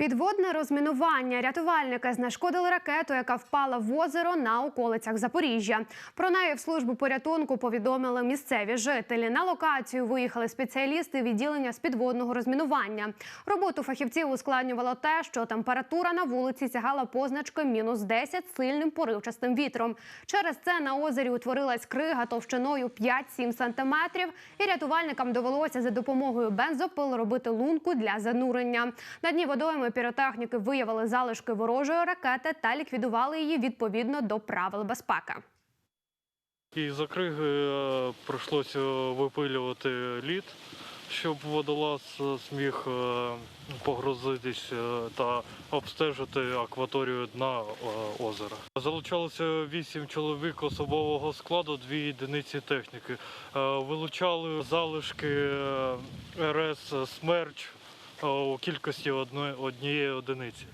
Підводне розмінування. Рятувальники знешкодили ракету, яка впала в озеро на околицях Запоріжжя. Про неї в службу порятунку повідомили місцеві жителі. На локацію виїхали спеціалісти відділення з підводного розмінування. Роботу фахівців ускладнювало те, що температура на вулиці сягала позначки мінус 10 з сильним поривчастим вітром. Через це на озері утворилась крига товщиною 5-7 сантиметрів, і рятувальникам довелося за допомогою бензопил робити лунку для занурення. На дні водойми піротехніки виявили залишки ворожої ракети та ліквідували її відповідно до правил безпеки. І за криги е, прийшлося випилювати лід, щоб водолаз е, зміг е, погрузитись е, та обстежити акваторію дна е, озера. Залучалося вісім чоловік особового складу, дві одиниці техніки. Е, Вилучали залишки е, РС Смерч е, у кількості одної- однієї одиниці.